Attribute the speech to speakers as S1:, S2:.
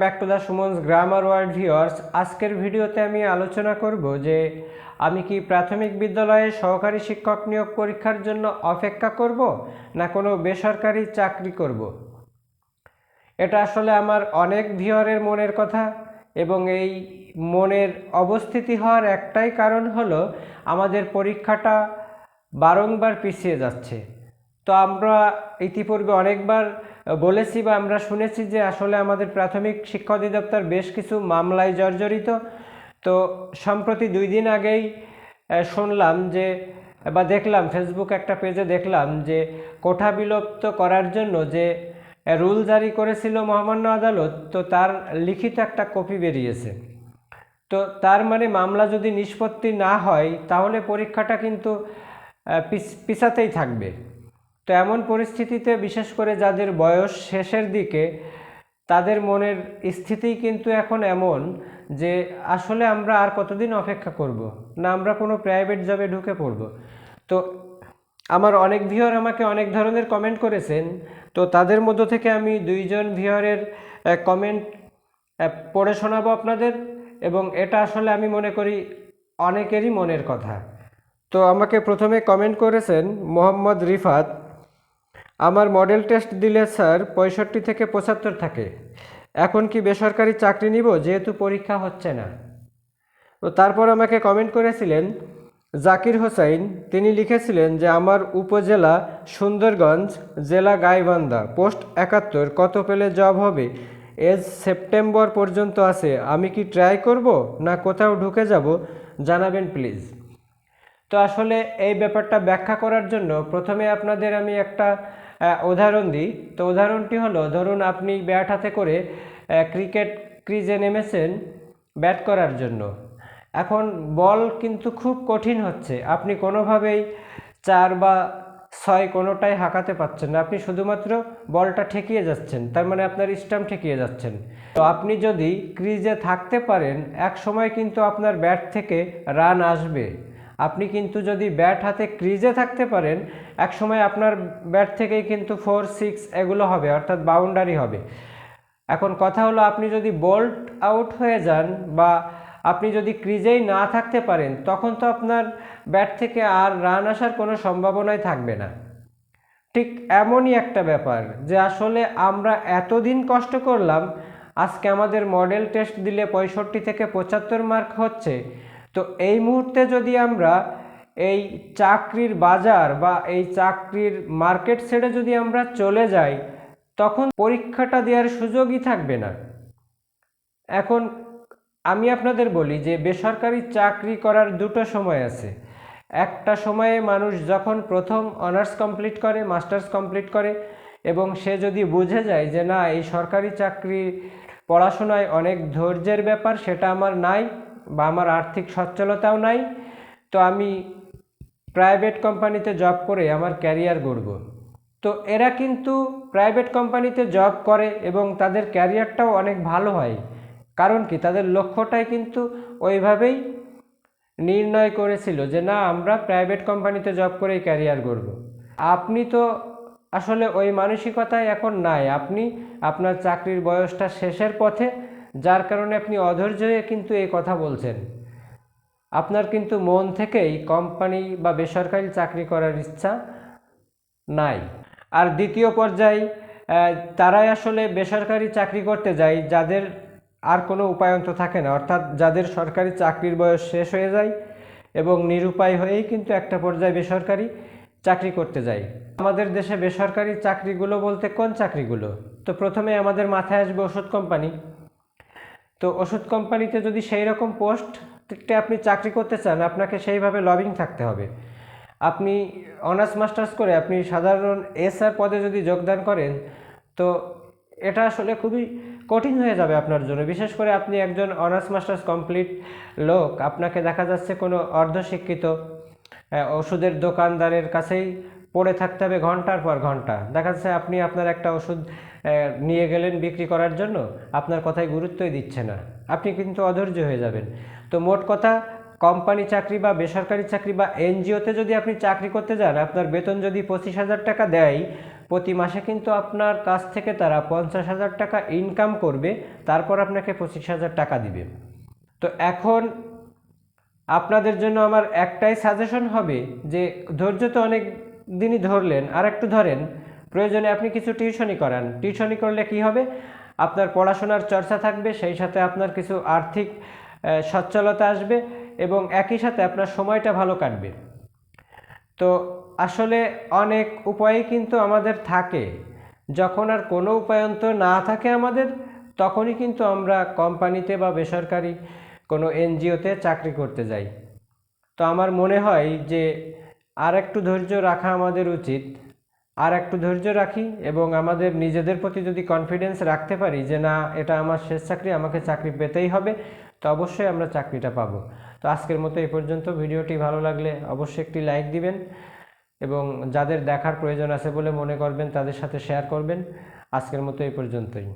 S1: Back to the Suman's grammar world viewers আজকের ভিডিওতে আমি আলোচনা করব যে আমি কি প্রাথমিক বিদ্যালয়ে সহকারী শিক্ষক নিয়োগ পরীক্ষার জন্য অপেক্ষা করব না কোনো বেসরকারি চাকরি করব? এটা আসলে আমার অনেক ভিউয়ারের মনের কথা এবং এই মনের অবস্থিতি হওয়ার একটাই কারণ হলো আমাদের পরীক্ষাটা বারংবার পিছিয়ে যাচ্ছে। তো আমরা ইতিপূর্বে অনেকবার বলেছি বা আমরা শুনেছি যে আসলে আমাদের প্রাথমিক শিক্ষা অধিদপ্তর বেশ কিছু মামলায় জর্জরিত। তো সম্প্রতি দুই দিন আগেই শুনলাম যে, বা দেখলাম ফেসবুক একটা পেজে দেখলাম যে, কোঠা বিলুপ্ত করার জন্য যে রুল জারি করেছিল মহামান্য আদালত, তো তার লিখিত একটা কপি বেরিয়েছে। তো তার মানে মামলা যদি নিষ্পত্তি না হয়, তাহলে পরীক্ষাটা কিন্তু পিছ- পিছাতেই থাকবে। তো এমন পরিস্থিতিতে, বিশেষ করে যাদের বয়স শেষের দিকে, তাদের মনের স্থিতি কিন্তু এখন এমন যে আসলে আমরা আর কতদিন অপেক্ষা করব? না, আমরা কোনো প্রাইভেট জবে ঢুকে পড়ব। তো আমার অনেক ভিউয়ার আমাকে অনেক ধরনের কমেন্ট করেছেন। তো তাদের মধ্য থেকে আমি দুইজন ভিউয়ারের কমেন্ট পড়ে শোনাবো আপনাদের এবং এটা আসলে আমি মনে করি অনেকেরই মনের কথা। তো আমাকে প্রথমে কমেন্ট করেছেন মোহাম্মদ রিফাত। আমার মডেল টেস্ট দিলে স্যার পঁয়ষট্টি থেকে পঁচাত্তর থাকে। এখন কি বেসরকারি চাকরি নিব? যেহেতু পরীক্ষা হচ্ছে না। তো তারপর আমাকে কমেন্ট করেছিলেন, জাকির হোসাইন, তিনি লিখেছিলেন যে আমার উপজেলা সুন্দরগঞ্জ, জেলা গাইবান্ধা, পোস্ট একাত্তর, কত পেলে জব হবে? এজ সেপ্টেম্বর পর্যন্ত আছে, আমি কি ট্রাই করব না কোথাও ঢুকে যাব? জানাবেন প্লিজ তো আসলে এই ব্যাপারটা ব্যাখ্যা করার জন্য প্রথমে আপনাদের আমি একটা উদাহরণ দিই। তো উদাহরণটি হলো, ধরুন আপনি ব্যাট হাতে করে ক্রিকেট ক্রিজে নেমেছেন ব্যাট করার জন্য। এখন বল কিন্তু খুব কঠিন হচ্ছে। আপনি কোনোভাবেই চার বা ছয় কোনোটাই হাঁকাতে পারছেন না। আপনি শুধুমাত্র বলটা ঠেকিয়ে যাচ্ছেন, তার মানে আপনার স্টাম্প ঠেকিয়ে যাচ্ছেন। তো আপনি যদি ক্রিজে থাকতে পারেন, এক সময় কিন্তু আপনার ব্যাট থেকে রান আসবে। আপনি কিন্তু যদি ব্যাট হাতে ক্রিজে থাকতে পারেন এক সময় আপনার ব্যাট থেকেই কিন্তু ফোর সিক্স এগুলো হবে, অর্থাৎ বাউন্ডারি হবে। এখন কথা হলো, আপনি যদি বোল্ট আউট হয়ে যান বা আপনি যদি ক্রিজেই না থাকতে পারেন, তখন তো আপনার ব্যাট থেকে আর রান আসার কোনো সম্ভাবনাই থাকবে না। ঠিক এমনই একটা ব্যাপার যে, আসলে আমরা এতদিন কষ্ট করলাম, আজকে আমাদের মডেল টেস্ট দিলে পঁয়ষট্টি থেকে পঁচাত্তর মার্ক হচ্ছে তো এই মুহূর্তে যদি আমরা এই চাকরির বাজার বা এই চাকরির মার্কেট ছেড়ে যদি আমরা চলে যাই, তখন পরীক্ষাটা দেওয়ার সুযোগই থাকবে না। এখন আমি আপনাদের বলি যে বেসরকারি চাকরি করার দুটো সময় আছে। একটা সময়ে মানুষ যখন প্রথম অনার্স কমপ্লিট করে, মাস্টার্স কমপ্লিট করে এবং সে যদি বুঝে যায় যে না, এই সরকারি চাকরি পড়াশোনায় অনেক ধৈর্যের ব্যাপার, সেটা আমার নাই বা আমার আর্থিক সচ্ছলতাও নাই, তো আমি প্রাইভেট কোম্পানিতে জব করে আমার ক্যারিয়ার গড়ব। তো এরা কিন্তু প্রাইভেট কোম্পানিতে জব করে এবং তাদের ক্যারিয়ারটাও অনেক ভালো হয়। কারণ কি? তাদের লক্ষ্যটাই কিন্তু ওইভাবেই নির্ণয় করেছিল যে না, আমরা প্রাইভেট কোম্পানিতে জব করেই ক্যারিয়ার গড়ব। আপনি তো আসলে ওই মানসিকতায় এখন নাই। আপনি আপনার চাকরির বয়সটা শেষের পথে যার কারণে আপনি অধৈর্য হয়ে কিন্তু এই কথা বলছেন। আপনার কিন্তু মন থেকেই কোম্পানি বা বেসরকারি চাকরি করার ইচ্ছা নাই। আর দ্বিতীয় পর্যায়ে তারাই আসলে বেসরকারি চাকরি করতে যায়, যাদের আর কোনো উপায়ন্ত থাকে না। অর্থাৎ যাদের সরকারি চাকরির বয়স শেষ হয়ে যায় এবং নিরুপায় হয়েই কিন্তু একটা পর্যায়ে বেসরকারি চাকরি করতে যায়। আমাদের দেশে বেসরকারি চাকরিগুলো বলতে কোন চাকরিগুলো? তো প্রথমে আমাদের মাথায় আসবে ওষুধ কোম্পানি। তো ওষুধ কোম্পানিতে যদি সেই রকম পোস্টে আপনি চাকরি করতে চান, আপনাকে সেইভাবে লবিং থাকতে হবে। আপনি অনার্স মাস্টার্স করে আপনি সাধারণ এসআর পদে যদি যোগদান করেন, তো এটা আসলে খুবই কঠিন হয়ে যাবে আপনার জন্য। বিশেষ করে আপনি একজন অনার্স মাস্টার্স কমপ্লিট লোক, আপনাকে দেখা যাচ্ছে কোনো অর্ধশিক্ষিত ওষুধের দোকানদারের কাছেই পড়ে থাকতে হবে ঘণ্টার পর ঘণ্টা। দেখা যাচ্ছে আপনি আপনার একটা ওষুধ নিয়ে গেলেন বিক্রি করার জন্য, আপনার কথায় গুরুত্বই দিচ্ছে না। আপনি কিন্তু অধৈর্য হয়ে যাবেন। তো মোট কথা, কোম্পানি চাকরি বা বেসরকারি চাকরি বা এনজিওতে যদি আপনি চাকরি করতে যান, আপনার বেতন যদি পঁচিশ হাজার টাকা দেয়, প্রতি মাসে কিন্তু আপনার কাছ থেকে তারা পঞ্চাশ হাজার টাকা ইনকাম করবে, তারপর আপনাকে পঁচিশ হাজার টাকা দিবে। তো এখন আপনাদের জন্য আমার একটাই সাজেশন হবে যে, ধৈর্য তো অনেক দিনই ধরলেন। আর একটু ধরেন, প্রয়োজনে আপনি কিছু টিউশনি করান। টিউশনি করলে কি হবে? আপনার পড়াশোনার চর্চা থাকবে, সেই সাথে আপনার কিছু আর্থিক সচ্ছলতা আসবে এবং একই সাথে আপনার সময়টা ভালো কাটবে। তো আসলে অনেক উপায়ই কিন্তু আমাদের থাকে। যখন আর কোনো উপায়ন্ত না থাকে আমাদের, তখনই কিন্তু আমরা কোম্পানিতে বা বেসরকারি কোনো এনজিওতে চাকরি করতে যাই। তো আমার মনে হয় যে আর একটু ধৈর্য রাখা আমাদের উচিত। আর একটু ধৈর্য রাখি এবং আমাদের নিজেদের প্রতি যদি কনফিডেন্স রাখতে পারি যে না, এটা আমার শেষ চাকরি, আমাকে চাকরি পেতেই হবে, তো অবশ্যই আমরা চাকরিটা পাবো। তো আজকের মতো এই পর্যন্ত। ভিডিওটি ভালো লাগলে অবশ্যই একটি লাইক দিবেন এবং যাদের দেখার প্রয়োজন আছে বলে মনে করবেন, তাদের সাথে শেয়ার করবেন। আজকের মতো এই পর্যন্তই।